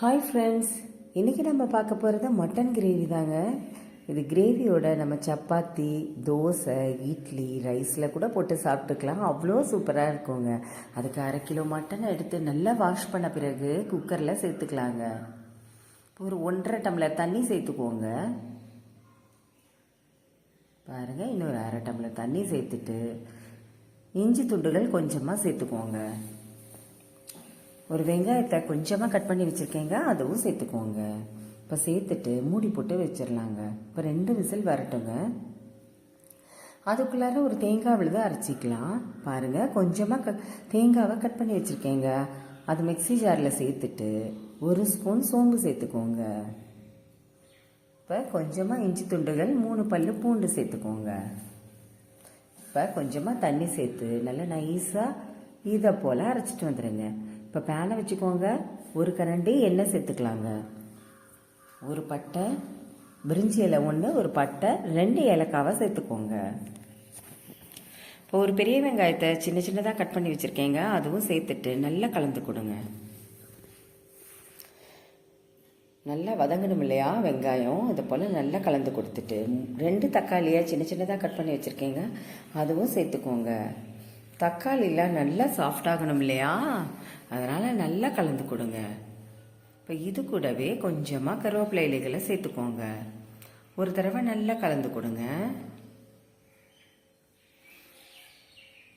Hi friends இன்றைக்கி நம்ம பார்க்க போகிறது மட்டன் கிரேவி தாங்க. இது கிரேவியோட நம்ம சப்பாத்தி தோசை இட்லி ரைஸில் கூட போட்டு சாப்பிட்டுக்கலாம். அவ்வளோ சூப்பராக இருக்குங்க. அதுக்கு அரை கிலோ மட்டனை எடுத்து நல்லா வாஷ் பண்ண பிறகு குக்கரில் சேர்த்துக்கலாங்க. ஒரு ஒன்றரை டம்ளர் தண்ணி சேர்த்துக்கோங்க. பாருங்கள் இன்னொரு அரை டம்ளர் தண்ணி சேர்த்துட்டு இஞ்சி துண்டுகள் கொஞ்சமாக சேர்த்துக்கோங்க. ஒரு வெங்காயத்தை கொஞ்சமாக கட் பண்ணி வச்சுருக்கேங்க. அதுவும் சேர்த்துக்கோங்க. இப்போ சேர்த்துட்டு மூடி போட்டு வச்சிடலாங்க இப்போ ரெண்டு விசில் வரட்டுங்க. அதுக்குள்ளார ஒரு தேங்காய் விழுது அரைச்சிக்கலாம். பாருங்கள் கொஞ்சமாக க தேங்காவை கட் பண்ணி வச்சுருக்கேங்க. அது மிக்ஸி ஜாரில் சேர்த்துட்டு ஒரு ஸ்பூன் சோம்பு சேர்த்துக்கோங்க. இப்போ கொஞ்சமாக இஞ்சி துண்டுகள் மூணு பல்லு பூண்டு சேர்த்துக்கோங்க. இப்போ கொஞ்சமாக தண்ணி சேர்த்து நல்லா நைஸாக இதை போல் அரைச்சிட்டு வந்துடுங்க இப்போ பேனை வச்சுக்கோங்க. ஒரு கரண்டி எண்ணெய் சேர்த்துக்கலாங்க. ஒரு பட்டை பிரிஞ்சி இலை ஒன்று ஒரு பட்டை ரெண்டு ஏலக்காவை சேர்த்துக்கோங்க. இப்போ ஒரு பெரிய வெங்காயத்தை சின்ன சின்னதாக கட் பண்ணி வச்சுருக்கேங்க. அதுவும் சேர்த்துட்டு நல்லா கலந்து கொடுங்க. நல்லா வதங்கணும் இல்லையா வெங்காயம்? இது போல் நல்லா கலந்து கொடுத்துட்டு ரெண்டு தக்காளியை சின்ன சின்னதாக கட் பண்ணி வச்சுருக்கேங்க. அதுவும் சேர்த்துக்கோங்க. தக்காளிலாம் நல்லா சாஃப்டாகணும் இல்லையா? அதனால் நல்லா கலந்து கொடுங்க. இப்போ இது கூடவே கொஞ்சமாக கருவேப்பிலை இலைகளை சேர்த்துக்கோங்க. ஒரு தடவை நல்லா கலந்து கொடுங்க.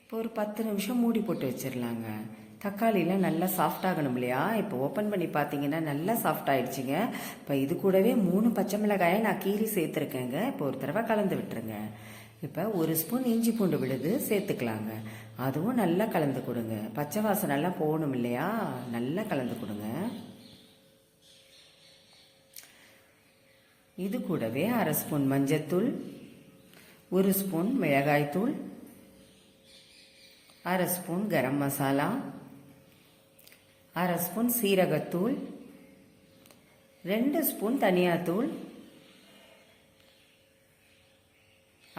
இப்போ ஒரு பத்து நிமிஷம் மூடி போட்டு வச்சிடலாங்க தக்காளிலாம் நல்லா சாஃப்ட் ஆகணும் இல்லையா? இப்போ ஓப்பன் பண்ணி பார்த்தீங்கன்னா நல்லா சாஃப்ட் ஆயிடுச்சுங்க. இப்போ இது கூடவே மூணு பச்சை மிளகாயை நான் கீரி சேர்த்துருக்கேங்க. இப்போ ஒரு தடவை கலந்து விட்டுருங்க. இப்போ ஒரு ஸ்பூன் இஞ்சி பூண்டு விழுது சேர்த்துக்கலாங்க. அதுவும் நல்லா கலந்து கொடுங்க. பச்சை வாசம் நல்லா போகணும் இல்லையா? நல்லா கலந்து கொடுங்க. இது கூடவே அரை ஸ்பூன் மஞ்சத்தூள் ஒரு ஸ்பூன் மிளகாய்த்தூள் அரை ஸ்பூன் கரம் மசாலா அரை ஸ்பூன் சீரகத்தூள் ரெண்டு ஸ்பூன் தனியாத்தூள்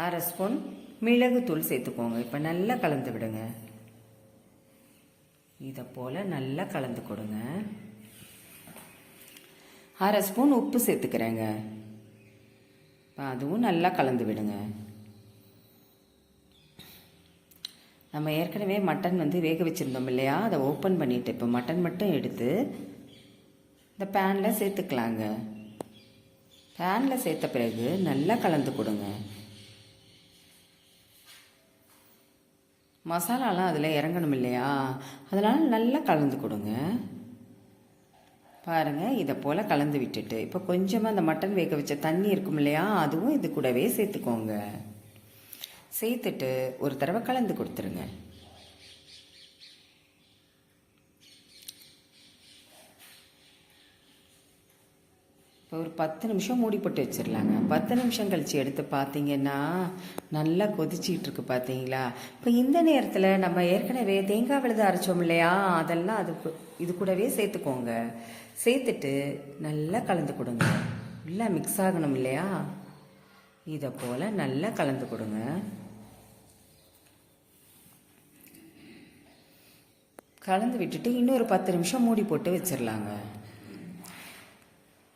அரை ஸ்பூன் மிளகுத்தூள் சேர்த்துக்கோங்க. இப்போ நல்லா கலந்து விடுங்க. இதை போல் நல்லா கலந்து கொடுங்க. அரை ஸ்பூன் உப்பு சேர்த்துக்கிறேங்க. அதுவும் நல்லா கலந்து விடுங்க. நம்ம ஏற்கனவே மட்டன் வந்து வேக வச்சுருந்தோம் இல்லையா? அதை ஓப்பன் பண்ணிவிட்டு இப்போ மட்டன் மட்டும் எடுத்து இந்த பேனில் சேர்த்துக்கலாங்க. பேனில் சேர்த்த பிறகு நல்லா கலந்து கொடுங்க. மசாலாலாம் அதில் இறங்கணும் இல்லையா? அதனால் நல்லா கலந்து கொடுங்க. பாருங்கள் இதை போல் கலந்து விட்டுட்டு. இப்போ கொஞ்சமாக அந்த மட்டன் வேக வச்ச தண்ணி இருக்கும் இல்லையா? அதுவும் இது கூடவே சேர்த்துக்கோங்க. சேர்த்துட்டு ஒரு தடவை கலந்து கொடுத்துருங்க. இப்போ ஒரு பத்து நிமிஷம் மூடி போட்டு வச்சிடலாங்க. பத்து நிமிஷம் கழித்து எடுத்து பார்த்தீங்கன்னா நல்லா கொதிச்சிட்டு இருக்கு பார்த்தீங்களா இப்போ இந்த நேரத்தில் நம்ம ஏற்கனவே தேங்காய் விழுது அரைச்சோம் இல்லையா? அதெல்லாம் அது இது கூடவே சேர்த்துக்கோங்க. சேர்த்துட்டு நல்லா கலந்து கொடுங்க. நல்லா மிக்ஸ் ஆகணும் இல்லையா? இதை போல் நல்லா கலந்து கொடுங்க. கலந்து விட்டுட்டு இன்னொரு பத்து நிமிஷம் மூடி போட்டு வச்சிடலாங்க.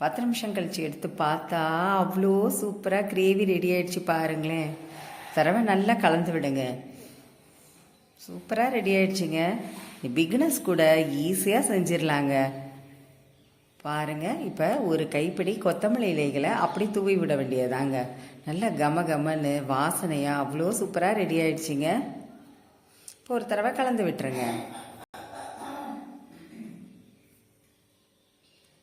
பத்து நிமிஷம் கழித்து எடுத்து பார்த்தா அவ்வளோ சூப்பராக கிரேவி ரெடி ஆகிடுச்சு பாருங்களேன். தரவை நல்லா கலந்து விடுங்க. சூப்பராக ரெடி ஆயிடுச்சுங்க. பிக்னஸ் கூட ஈஸியாக செஞ்சிடலாங்க பாருங்கள் இப்போ ஒரு கைப்பிடி கொத்தமல்லி இலைகளை அப்படி தூவி விட வேண்டியதாங்க. நல்லா கம கமன்னு வாசனையாக அவ்வளோ சூப்பராக ரெடி ஆகிடுச்சிங்க இப்போ ஒரு தடவை கலந்து விட்டுருங்க.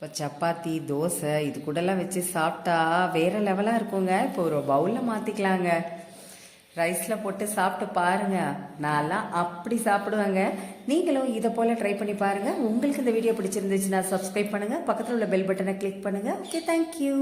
இப்போ சப்பாத்தி தோசை இது கூடலாம் வச்சு சாப்பிட்டா வேறு லெவலாக இருக்குங்க. இப்போ ஒரு பவுலில் மாற்றிக்கலாங்க ரைஸில் போட்டு சாப்பிட்டு பாருங்கள் நான்லாம் அப்படி சாப்பிடுவேங்க. நீங்களும் இதை போல் ட்ரை பண்ணி பாருங்கள் உங்களுக்கு இந்த வீடியோ பிடிச்சிருந்துச்சுன்னா சப்ஸ்கிரைப் பண்ணுங்கள் பக்கத்தில் உள்ள பெல் பட்டனை கிளிக் பண்ணுங்கள் ஓகே தேங்க்யூ